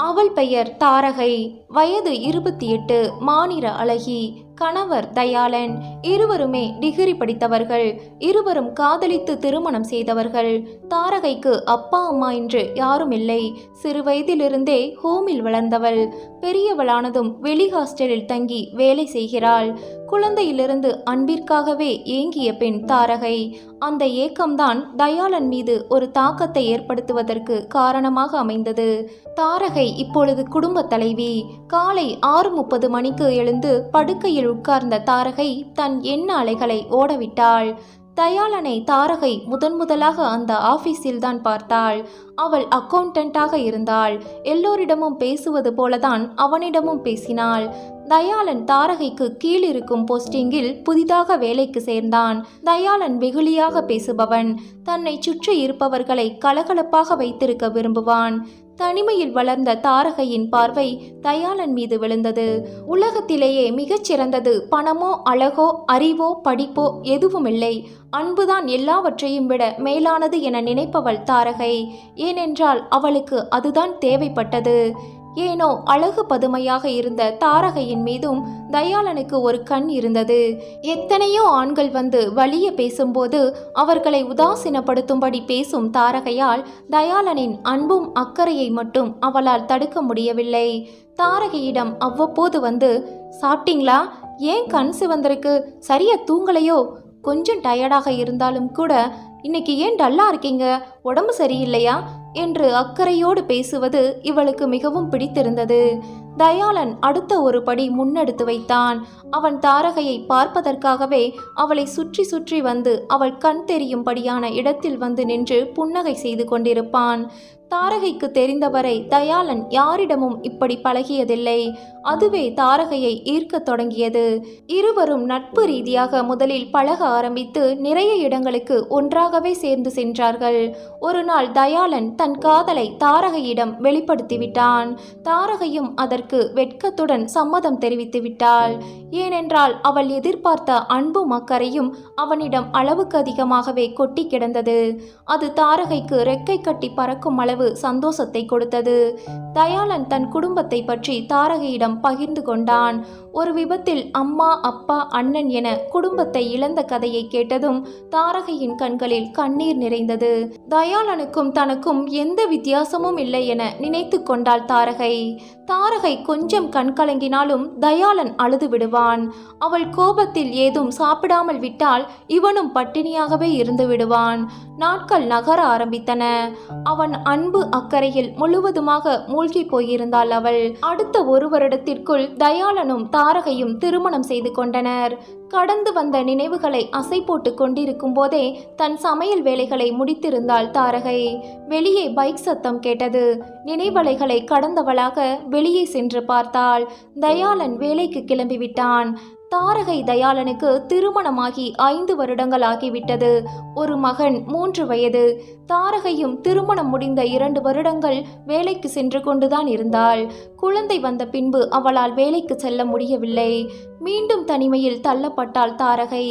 அவள் பெயர் தாரகை. வயது இருபத்தி எட்டு மாநில அழகி. கணவர் தயாளன். இருவருமே டிகிரி படித்தவர்கள். இருவரும் காதலித்து திருமணம் செய்தவர்கள். தாரகைக்கு அப்பா அம்மா என்று யாரும் இல்லை. சிறு வயதிலிருந்தே ஹோமில் வளர்ந்தவள். பெரியவளானதும் வெளி ஹாஸ்டலில் தங்கி வேலை செய்கிறாள். குழந்தையிலிருந்து அன்பிற்காகவே ஏங்கிய பெண் தாரகை. அந்த ஏக்கம்தான் தயாளன் மீது ஒரு தாக்கத்தை ஏற்படுத்துவதற்கு காரணமாக அமைந்தது. தாரகை இப்பொழுது குடும்ப தலைவி. காலை ஆறு முப்பது மணிக்கு எழுந்து படுக்கையில் உட்கார்ந்த தாரகை தன் எண்ண அலைகளை ஓடவிட்டாள். தயாளனை தாரகை முதன் முதலாக அந்த ஆபீஸில் தான் பார்த்தாள். அவள் அக்கௌண்டண்டாக இருந்தாள். எல்லோரிடமும் பேசுவது போலதான் அவனிடமும் பேசினாள். தயாளன் தாரகைக்கு கீழ் இருக்கும் போஸ்டிங்கில் புதிதாக வேலைக்கு சேர்ந்தான். தயாளன் வெகுளியாக பேசுபவன். தன்னை சுற்றி இருப்பவர்களை கலகலப்பாக வைத்திருக்க விரும்புவான். தனிமையில் வளர்ந்த தாரகையின் பார்வை தயாளன் மீது விழுந்தது. உலகத்திலேயே மிகச்சிறந்தது பணமோ அழகோ அறிவோ படிப்போ எதுவுமில்லை. அன்புதான் எல்லாவற்றையும் விட மேலானது என நினைப்பவள் தாரகை. ஏனென்றால் அவளுக்கு அதுதான் தேவைப்பட்டது. ஏனோ அழகு பதுமையாக இருந்த தாரகையின் மீதும் தயாளனுக்கு ஒரு கண் இருந்தது. எத்தனையோ ஆண்கள் வந்து வலிய பேசும்போது அவர்களை உதாசீனப்படுத்தும்படி பேசும் தாரகையால் தயாளனின் அன்பும் அக்கறையை மட்டும் அவளால் தடுக்க முடியவில்லை. தாரகையிடம் அவ்வப்போது வந்து சாப்பிட்டீங்களா? ஏன் கண் சிவந்திருக்கு? சரியா தூங்கலையோ? கொஞ்சம் டயர்டாக இருந்தாலும் கூட இன்னைக்கு ஏன் டல்லா இருக்கீங்க? உடம்பு சரியில்லையா? என்று அக்கறையோடு பேசுவது இவளுக்கு மிகவும் பிடித்திருந்தது. தயாளன் அடுத்த ஒரு படி முன்னெடுத்து வைத்தான். அவன் தாரகையை பார்ப்பதற்காகவே அவளை சுற்றி சுற்றி வந்து அவள் கண் தெரியும்படியான இடத்தில் வந்து நின்று புன்னகை செய்து கொண்டிருப்பான். தாரகைக்கு தெரிந்தவரை தயாளன் யாரிடமும் இப்படி பழகியதில்லை. அதுவே தாரகையை ஈர்க்கத் தொடங்கியது. இருவரும் நட்பு ரீதியாக முதலில் பழக ஆரம்பித்து நிறைய இடங்களுக்கு ஒன்றாகவே சேர்ந்து சென்றார்கள். ஒரு நாள் தயாளன் தன் காதலை தாரகையிடம் வெளிப்படுத்திவிட்டான். தாரகையும் அதற்கு வெட்கத்துடன் சம்மதம் தெரிவித்து விட்டாள். ஏனென்றால் அவள் எதிர்பார்த்த அன்பும் அக்கறையும் அவனிடம் அளவுக்கு அதிகமாகவே கொட்டி கிடந்தது. அது தாரகைக்கு ரெக்கை கட்டி பறக்கும் அளவு சந்தோஷத்தை கொடுத்தது. தயாளன் தன் குடும்பத்தை பற்றி தாரகையிடம் பகிர்ந்து கொண்டான். ஒரு விபத்தில் அம்மா அப்பா அண்ணன் என குடும்பத்தை இழந்த கதையை கேட்டதும் தாரகையின் கண்களில் கண்ணீர் நிறைந்தது. தயாளனுக்கும் தனக்கும் எந்த வித்தியாசமும் இல்லை என நினைத்து கொண்டாள் தாரகை. தாரகை கொஞ்சம் கண்கலங்கினாலும் தயாளன் அழுது விடுவான். அவள் கோபத்தில் ஏதும் சாப்பிடாமல் விட்டால் இவனும் பட்டினியாகவே இருந்து விடுவான். நாட்கள் நகர ஆரம்பித்தன. அவன் அன்பு அக்கறையில் முழுவதுமாக மூழ்கி போயிருந்தாள் அவள். அடுத்த ஒரு வருடத்திற்குள் தயாளனும் தாரகையும் திருமணம் செய்து கொண்டனர். கடந்து வந்த நினைவுகளை அசை போட்டு கொண்டிருக்கும் போதே தன் சமையல் வேலைகளை முடித்திருந்தாள் தாரகை. வெளியே பைக் சத்தம் கேட்டது. நினைவலைகளை கடந்தவளாக வெளியே சென்று பார்த்தாள். தயாளன் வேலைக்கு கிளம்பிவிட்டான். தாரகை தயாளனுக்கு திருமணமாகி ஐந்து வருடங்கள் ஆகிவிட்டது. ஒரு மகன் மூன்று வயது. தாரகையும் திருமணம் முடிந்த இரண்டு வருடங்கள் வேலைக்கு சென்று கொண்டுதான் இருந்தாள். குழந்தை வந்த பின்பு அவளால் வேலைக்கு செல்ல முடியவில்லை. மீண்டும் தனிமையில் தள்ளப்பட்டாள் தாரகை.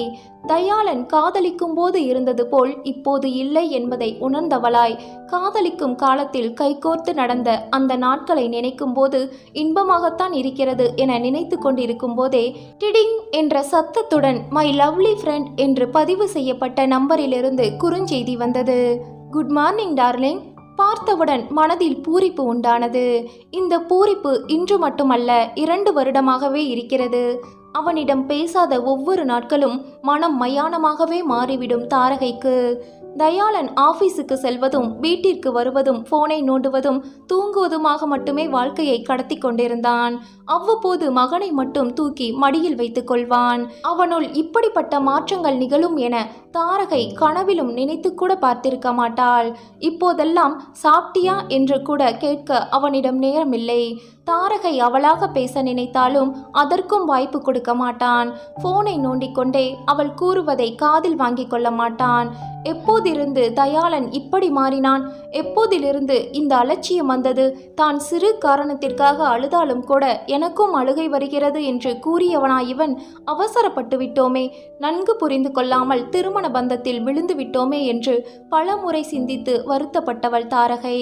தயாளன் காதலிக்கும் போது இருந்தது போல் இப்போது இல்லை என்பதை உணர்ந்தவளாய். காதலிக்கும் காலத்தில் கைகோர்த்து நடந்த அந்த நாட்களை நினைக்கும் போது இன்பமாகத்தான் இருக்கிறது என நினைத்து கொண்டிருக்கும் போதே டிடிங் என்ற சத்தத்துடன் மை லவ்லி ஃப்ரெண்ட் என்று பதிவு செய்யப்பட்ட நம்பரிலிருந்து குறுஞ்செய்தி வந்தது. Good morning darling. பார்த்தவுடன் மனதில் பூரிப்பு உண்டானது. இந்த பூரிப்பு இன்று மட்டுமல்ல இரண்டு வருடமாகவே இருக்கிறது. அவனிடம் பேசாத ஒவ்வொரு நாட்களும் மனம் மயானமாகவே மாறிவிடும் தாரகைக்கு. தயாளன் ஆபீஸுக்கு செல்வதும் வீட்டிற்கு வருவதும் போனை நோண்டுவதும் தூங்குவதுமாக மட்டுமே வாழ்க்கையை கடத்தி கொண்டிருந்தான். அவ்வப்போது மகனை மட்டும் தூக்கி மடியில் வைத்துக் கொள்வான். அவனுள் இப்படிப்பட்ட மாற்றங்கள் நிகழும் என தாரகை கனவிலும் நினைத்து கூட பார்த்திருக்க மாட்டாள். இப்போதெல்லாம் சாப்பிட்டியா என்று கூட கேட்க அவனிடம் நேரமில்லை. தாரகை அவளாக பேச நினைத்தாலும் அதற்கும் வாய்ப்பு கொடுக்க மாட்டான். போனை நோண்டிக்கொண்டே அவள் கூறுவதை காதில் வாங்கிக் கொள்ள மாட்டான். எப்போதிருந்து தயாளன் இப்படி மாறினான்? எப்போதிலிருந்து இந்த அலட்சியம் வந்தது? தான் சிறு காரணத்திற்காக அழுதாலும் கூட எனக்கும் அழுகை வருகிறது என்று கூறியவனா இவன் அவசரப்பட்டு விட்டோமே. நன்கு புரிந்து கொள்ளாமல் திருமண பந்தத்தில் விழுந்து விட்டோமே என்று பலமுறை சிந்தித்து வருத்தப்பட்டவள் தாரகை.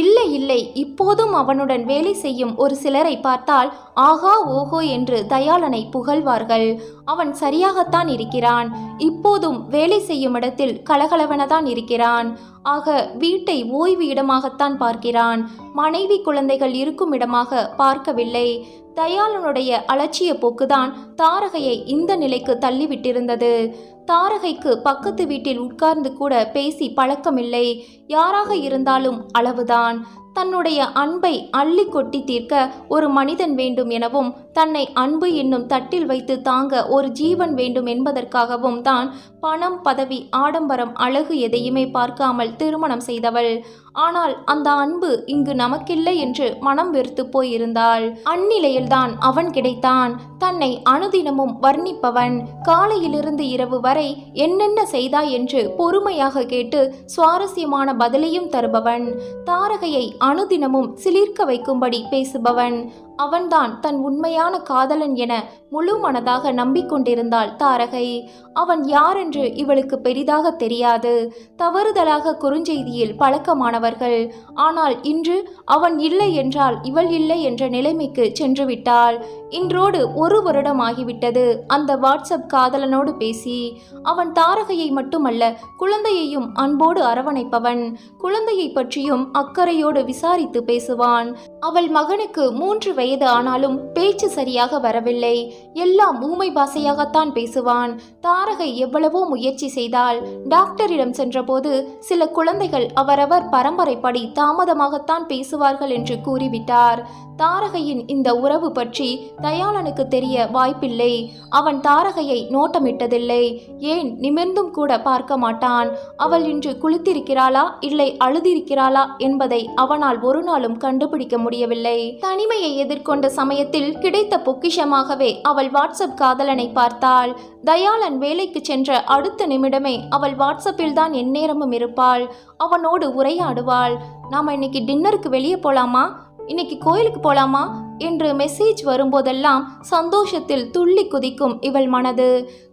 இல்லை இல்லை. இப்போதும் அவனுடன் வேலை செய்யும் ஒரு சிலரை பார்த்தால் ஆகா ஓஹோ என்று தயாளனை புகழ்வார்கள். அவன் சரியாகத்தான் இருக்கிறான். இப்போதும் வேலை செய்யும் இடத்தில் கலகலவனதான் இருக்கிறான். ஆக வீட்டை ஓய்வு இடமாகத்தான் பார்க்கிறான். மனைவி குழந்தைகள் இருக்கும் இடமாக பார்க்கவில்லை. தயாளனுடைய அலட்சிய போக்குதான் தாரகையை இந்த நிலைக்கு தள்ளிவிட்டிருந்தது. தாரகைக்கு பக்கத்து வீட்டில் உட்கார்ந்து கூட பேசி பழக்கமில்லை. யாராக இருந்தாலும் அளவுதான். தன்னுடைய அன்பை அள்ளி கொட்டி தீர்க்க ஒரு மனிதன் வேண்டும் எனவும் தன்னை அன்பு என்னும் தட்டில் வைத்து தாங்க ஒரு ஜீவன் வேண்டும் என்பதற்காகவும் தான் பணம் பதவி ஆடம்பரம் அழகு எதையுமே பார்க்காமல் திருமணம் செய்தவள். ஆனால் அந்த அன்பு இங்கு நமக்கில்லை என்று மனம் வெறுத்து போயிருந்தாள். அந்நிலையில்தான் அவன் கிடைத்தான். தன்னை அனுதினமும் வர்ணிப்பவன். காலையிலிருந்து இரவு வரை என்னென்ன செய்தாய் என்று பொறுமையாக கேட்டு சுவாரஸ்யமான பதிலையும் தருபவன். தாரகையை அனுதினமும் சிலிர்க்க வைக்கும்படி பேசுபவன். அவன்தான் தன் உண்மையான காதலன் என முழு மனதாக நம்பிக்கொண்டிருந்தாள் தாரகை. அவன் யாரென்று இவளுக்கு பெரிதாக தெரியாது. தவறுதலாக குறுஞ்செய்தியில் பழக்கமானவர்கள். ஆனால் இன்று அவன் இல்லை என்றால் இவள் இல்லை என்ற நிலைமைக்கு சென்றுவிட்டாள். இன்றோடு ஒரு வருடம் ஆகிவிட்டது. அந்த வாட்ஸ்அப் காதலனோடு பேசி அவன் தாரகையை மட்டுமல்ல குழந்தையையும் அன்போடு அரவணைப்பவன். குழந்தையை பற்றியும் அக்கறையோடு விசாரித்து பேசுவான். அவள் மகனுக்கு மூன்று வயது ஆனாலும் பேச்சு சரியாக வரவில்லை. எல்லாம் ஊமை பாசையாகத்தான் பேசுவான். தாரகை எவ்வளவோ முயற்சி செய்தால் டாக்டரிடம் சென்றபோது சில குழந்தைகள் அவரவர் பரம்பரைப்படி தாமதமாகத்தான் பேசுவார்கள் என்று கூறிவிட்டார். தாரகையின் இந்த உறவு பற்றி தயாளனுக்கு தெரிய வாய்ப்பில்லை. அவன் தாரகையை நோட்டமிட்டதில்லை. ஏன்? நிமிர்ந்தும் கூட பார்க்க மாட்டான். அவள் இன்று குளித்திருக்கிறாளா? இல்லை அழுதிருக்கிறாளா? என்பதை அவனால் ஒரு நாளும் கண்டுபிடிக்க முடியவில்லை. தனிமையை எதிர்கொண்ட சமயத்தில் கிடைத்த பொக்கிஷமாகவே அவள் வாட்ஸ்அப் காதலனை பார்த்தாள். தயாளன் வேலைக்கு சென்ற அடுத்த நிமிடமே அவள் வாட்ஸ்அப்பில் தான் எந்நேரமும் இருப்பாள். அவனோடு உரையாடுவாள். நாம இன்னைக்கு டின்னருக்கு வெளியே போலாமா? இன்னைக்கு கோயிலுக்கு போலாமா? என்று மெசேஜ் வரும்போதெல்லாம் சந்தோஷத்தில் துள்ளி குதிக்கும் இவள் மனது.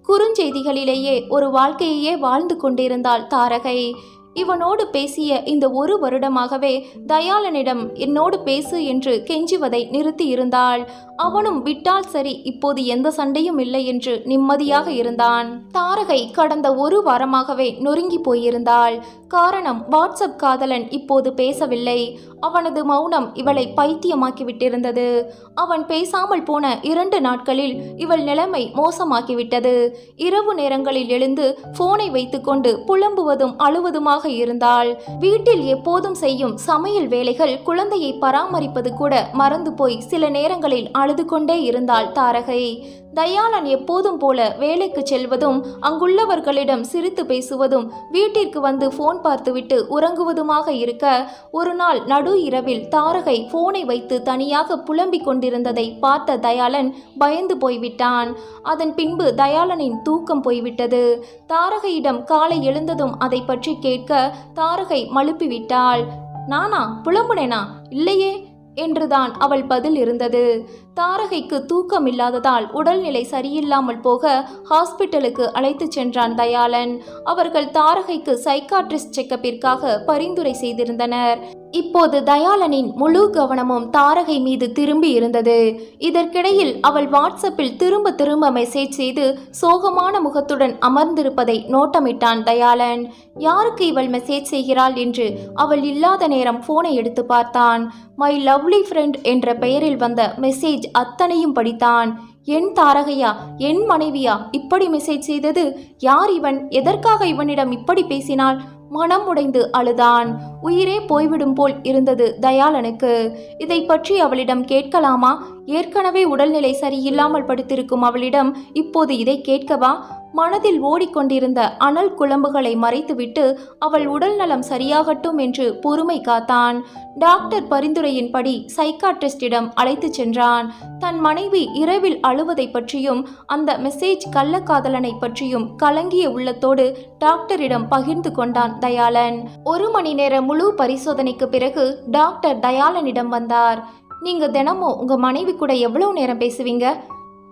குறுஞ்செய்திகளிலேயே ஒரு வாழ்க்கையையே வாழ்ந்து கொண்டிருந்தாள் தாரகை. இவனோடு பேசிய இந்த ஒரு வருடமாகவே தயாளனிடம் என்னோடு பேசு என்று கெஞ்சுவதை நிறுத்தி இருந்தாள் அவனும் விட்டால் சரி இப்போது எந்த சண்டையும் இல்லை என்று நிம்மதியாக இருந்தான். தாரகை கடந்த ஒரு வாரமாகவே நொறுங்கி போயிருந்தாள். காரணம் வாட்ஸ்அப் காதலன் இப்போது பேசவில்லை. அவனது மௌனம் இவளை பைத்தியமாக்கிவிட்டிருந்தது. அவன் பேசாமல் போன இரண்டு நாட்களில் இவள் நிலைமை மோசமாக்கிவிட்டது. இரவு நேரங்களில் எழுந்து போனை வைத்துக்கொண்டு புலம்புவதும் அழுவதுமாக இருந்தாள் வீட்டில் எப்போதும் செய்யும் சமையல் வேலைகள் குழந்தையை பராமரிப்பது கூட மறந்து போய் சில நேரங்களில் அழுது கொண்டே இருந்தாள் தாரகை. தயாளன் எப்போதும் போல வேலைக்கு செல்வதும் அங்குள்ளவர்களிடம் சிரித்து பேசுவதும் வீட்டிற்கு வந்து போன் பார்த்துவிட்டு உறங்குவதுமாக இருக்க ஒரு நாள் நடு இரவில் தாரகை போனை வைத்து தனியாக புலம்பிக் கொண்டிருந்ததை பார்த்த தயாளன் பயந்து போய்விட்டான். அதன் பின்பு தயாளனின் தூக்கம் போய்விட்டது. தாரகையிடம் காலை எழுந்ததும் அதை பற்றி கேட்க தாரகை மழுப்பிவிட்டாள். நானா? புலம்புனேனா? இல்லையே! என்றுதான் அவள் பதில் இருந்தது. தாரகைக்கு தூக்கம் இல்லாததால் உடல்நிலை சரியில்லாமல் போக ஹாஸ்பிட்டலுக்கு அழைத்துச் சென்றான் தயாளன். அவர்கள் தாரகைக்கு சைக்காட்ரிஸ்ட் செக்கப்பிற்காக பரிந்துரை செய்திருந்தனர். இப்போது தயாளனின் முழு கவனமும் தாரகை மீது திரும்பி இருந்தது. இதற்கிடையில் அவள் வாட்ஸ்அப்பில் திரும்ப திரும்ப மெசேஜ் செய்து சோகமான முகத்துடன் அமர்ந்திருப்பதை நோட்டமிட்டான் தயாளன். யாருக்கு இவள் மெசேஜ் செய்கிறாள்? என்று அவள் இல்லாத நேரம் போனை எடுத்து பார்த்தான். மை லவ்லி ஃப்ரெண்ட் என்ற பெயரில் வந்த மெசேஜ் அத்தனையும் படித்தான். என் தாரகையா என் மனைவியா இப்படி மெசேஜ் செய்தது? யார் இவன்? எதற்காக இவனிடம் இப்படி பேசினாள்? மனம் உடைந்து அழுதான். உயிரே போய்விடும் போல் இருந்தது தயாளனுக்கு. இதை பற்றி அவளிடம் கேட்கலாமா? ஏற்கனவே உடல்நிலை சரியில்லாமல் படுத்திருக்கும் அவளிடம் இப்போது இதை கேட்கவா? மனதில் ஓடிக்கொண்டிருந்த அனல் குழம்புகளை மறைத்துவிட்டு அவள் உடல் நலம் சரியாகட்டும் என்று பொறுமை காத்தான். டாக்டர் பரிந்துரையின்படி சைக்காட்ரிஸ்டிடம் அழைத்துச் சென்றான். தன் மனைவி இரவில் அழுவதை பற்றியும் அந்த மெசேஜ் கள்ளக்காதலனை பற்றியும் கலங்கிய உள்ளத்தோடு டாக்டரிடம் பகிர்ந்து கொண்டான் தயாளன். ஒரு மணி நேர முழு பரிசோதனைக்கு பிறகு டாக்டர் தயாளனிடம் வந்தார். நீங்க தினமும் உங்க மனைவி கூட எவ்வளவு நேரம் பேசுவீங்க?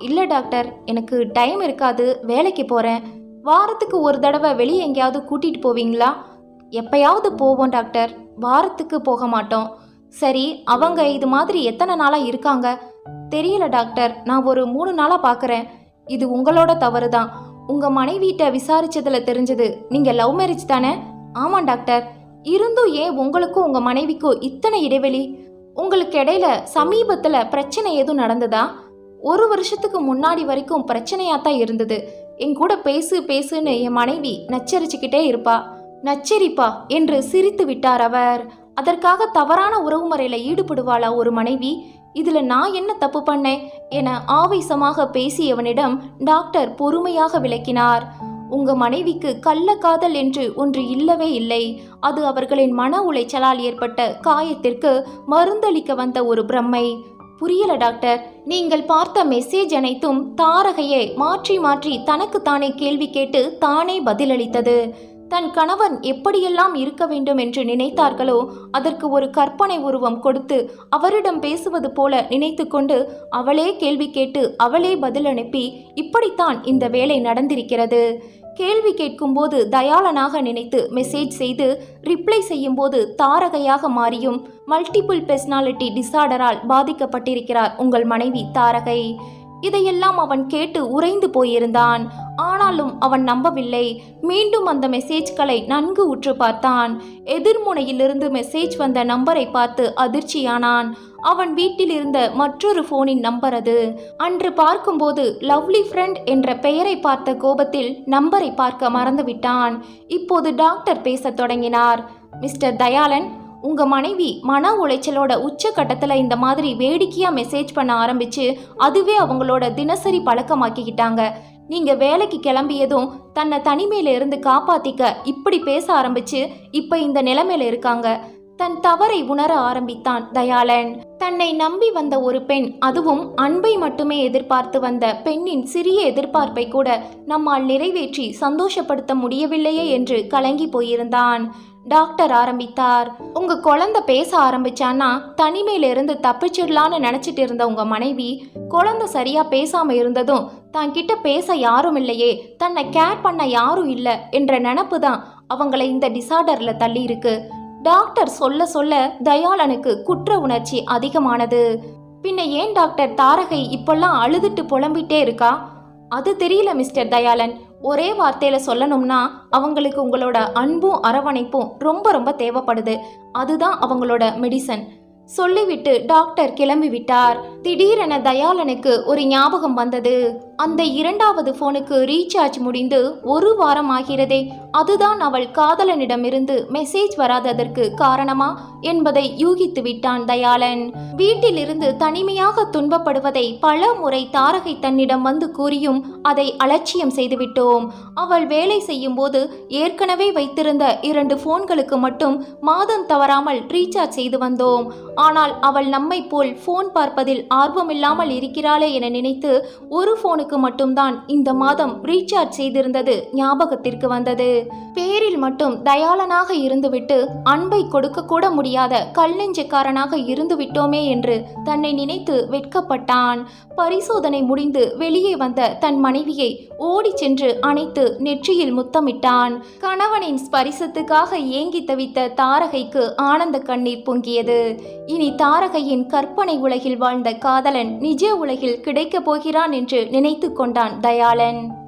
இல்லை டாக்டர் எனக்கு டைம் இருக்காது வேலைக்கு போகிறேன் வாரத்துக்கு ஒரு தடவை வெளியே எங்கேயாவது கூட்டிகிட்டு போவீங்களா? எப்பயாவது போவோம் டாக்டர் வாரத்துக்கு போக மாட்டோம். சரி அவங்க இது மாதிரி எத்தனை நாளாக இருக்காங்க? தெரியல டாக்டர் நான் ஒரு மூணு நாளாக பார்க்குறேன் இது உங்களோட தவறு தான் உங்கள் மனைவிட்ட விசாரிச்சதில் தெரிஞ்சது நீங்கள் லவ் மேரேஜ் தானே? ஆமாம் டாக்டர். இருந்தும் ஏன் உங்களுக்கும் உங்கள் மனைவிக்கும் இத்தனை இடைவெளி? உங்களுக்கு இடையில சமீபத்தில் பிரச்சனை எதுவும் நடந்ததா? ஒரு வருஷத்துக்கு முன்னாடி வரைக்கும் பிரச்சனையாக தான் இருந்தது. என் கூட பேசு பேசுன்னு என் மனைவி நச்சரிச்சுக்கிட்டே இருப்பா. நச்சரிப்பா என்று சிரித்து விட்டார் அவர். அதற்காக தவறான உறவுமுறையில் ஈடுபடுவாளா ஒரு மனைவி? இதுல நான் என்ன தப்பு பண்ணேன் என ஆவேசமாக பேசியவனிடம் டாக்டர் பொறுமையாக விளக்கினார். உங்க மனைவிக்கு கள்ள காதல் என்று ஒன்று இல்லவே இல்லை. அது அவர்களின் மன உளைச்சலால் ஏற்பட்ட காயத்திற்கு மருந்தளிக்க வந்த ஒரு பிரம்மை. புரியல டாக்டர். நீங்கள் பார்த்த மெசேஜ் அனைத்தும் தாரகையை மாற்றி மாற்றி தனக்குத்தானே கேள்வி கேட்டு தானே பதிலளித்தது. தன் கணவன் எப்படியெல்லாம் இருக்க வேண்டும் என்று நினைத்தார்களோ அதற்கு ஒரு கற்பனை உருவம் கொடுத்து அவரிடம் பேசுவது போல நினைத்துக்கொண்டு அவளே கேள்வி கேட்டு அவளே பதில் அனுப்பி இப்படித்தான் இந்த வேலை நடந்திருக்கிறது. கேள்வி கேட்கும்போது தயாளனாக நினைத்து மெசேஜ் செய்து ரிப்ளை செய்யும்போது தாரகையாக மாறியும் மல்டிபிள் பெர்சனாலிட்டி டிசார்டரால் பாதிக்கப்பட்டிருக்கிறார் உங்கள் மனைவி தாரகை. இதையெல்லாம் அவன் கேட்டு உறைந்து போயிருந்தான். ஆனாலும் அவன் நம்பவில்லை. மீண்டும் அந்த மெசேஜ்களை நன்கு உற்று பார்த்தான். எதிர்முனையிலிருந்து மெசேஜ் வந்த நம்பரை பார்த்து அதிர்ச்சியானான். அவன் வீட்டில் இருந்த மற்றொரு போனின் நம்பர் அது. அன்று பார்க்கும்போது லவ்லி ஃப்ரெண்ட் என்ற பெயரை பார்த்த கோபத்தில் நம்பரை பார்க்க மறந்துவிட்டான். இப்போது டாக்டர் பேசத் தொடங்கினார். மிஸ்டர் தயாளன் உங்க மனைவி மன உளைச்சலோட உச்ச கட்டத்துல இந்த மாதிரி வேடிக்கையா மெசேஜ் பண்ண ஆரம்பிச்சு அதுவே அவங்களோட தினசரி பழக்கமாக்கிக்கிட்டாங்க. நீங்க வேலைக்கு கிளம்பியதும் தன்னை தனிமையில இருந்து காப்பாத்திக்க இப்படி பேச ஆரம்பிச்சு இப்ப இந்த நிலைமையில இருக்காங்க. தன் தவறை உணர ஆரம்பித்தான் தயாளன். தன்னை நம்பி வந்த ஒரு பெண் அதுவும் அன்பை மட்டுமே எதிர்பார்த்து வந்த பெண்ணின் சிறிய எதிர்பார்ப்பை கூட நம்மால் நிறைவேற்றி சந்தோஷப்படுத்த முடியவில்லையே என்று கலங்கி போயிருந்தான். டாக்டர் ஆரம்பித்தார். உங்க குழந்தை பேச ஆரம்பிச்சான்னா தனிமையில இருந்து தப்பிச்சிடலான்னு நினைச்சிட்டு இருந்த உங்க மனைவி குழந்தை சரியா பேசாம இருந்ததும் தான் கிட்ட பேச யாரும் இல்லையே தன்னை கேர் பண்ண யாரும் இல்லை என்ற நினப்பு தான் அவங்கள இந்த டிசார்டர்ல தள்ளி இருக்கு டாக்டர் சொல்ல சொல்ல தயாளனுக்கு குற்ற உணர்ச்சி அதிகமானது. பின்ன ஏன் டாக்டர் தாரகை இப்பெல்லாம் அழுதுட்டு புலம்பிட்டே இருக்கா? அது தெரியல மிஸ்டர் தயாளன். ஒரே வார்த்தையில் சொல்லணும்னா அவங்களுக்கு உங்களோட அன்பும் அரவணைப்பும் ரொம்ப ரொம்ப தேவைப்படுது. அதுதான் அவங்களோட மெடிசன் சொல்லிவிட்டு டாக்டர் கிளம்பி விட்டார் திடீரென தயாளனுக்கு ஒரு ஞாபகம் வந்தது. அந்த இரண்டாவது போனுக்கு ரீசார்ஜ் முடிந்து ஒரு வாரம் ஆகிறதே அதுதான் அவள் காதலனிடமிருந்து மெசேஜ் வராததற்கு காரணமா என்பதை யூகித்து விட்டான் தயாளன். வீட்டிலிருந்து தனிமையாக துன்பப்படுவதை பல முறை தாரகை தன்னிடம் வந்து கூறியும் அதை அலட்சியம் செய்துவிட்டோம். அவள் வேலை செய்யும் போது ஏற்கனவே வைத்திருந்த இரண்டு போன்களுக்கு மட்டும் மாதம் தவறாமல் ரீசார்ஜ் செய்து வந்தோம். ஆனால் அவள் நம்மை போல் போன் பார்ப்பதில் ஆர்வமில்லாமல் இருக்கிறாளே என நினைத்து ஒரு போனுக்கு மட்டும்தான் இந்த மாதம் ரீசார்ஜ் செய்திருந்தது ஞாபகத்திற்கு வந்தது. பேரில் மட்டும் தயாளனாக இருந்துவிட்டு அன்பை கொடுக்க கூட முடியாத கல் நெஞ்சக்காரனாக இருந்து விட்டோமே என்று தன்னை நினைத்து வெட்கப்பட்டான். பரிசோதனை முடிந்து வெளியே வந்த தன் மனைவியை ஓடிச் சென்று அணைத்து நெற்றியில் முத்தமிட்டான். கணவனின் ஸ்பரிசத்துக்காக ஏங்கி தவித்த தாரகைக்கு ஆனந்த கண்ணீர் பொங்கியது. இனி தாரகையின் கற்பனை உலகில் வாழ்ந்த காதலன் நிஜ உலகில் கிடைக்கப் போகிறான் என்று நினைத்து கொண்டான் தயாளன்.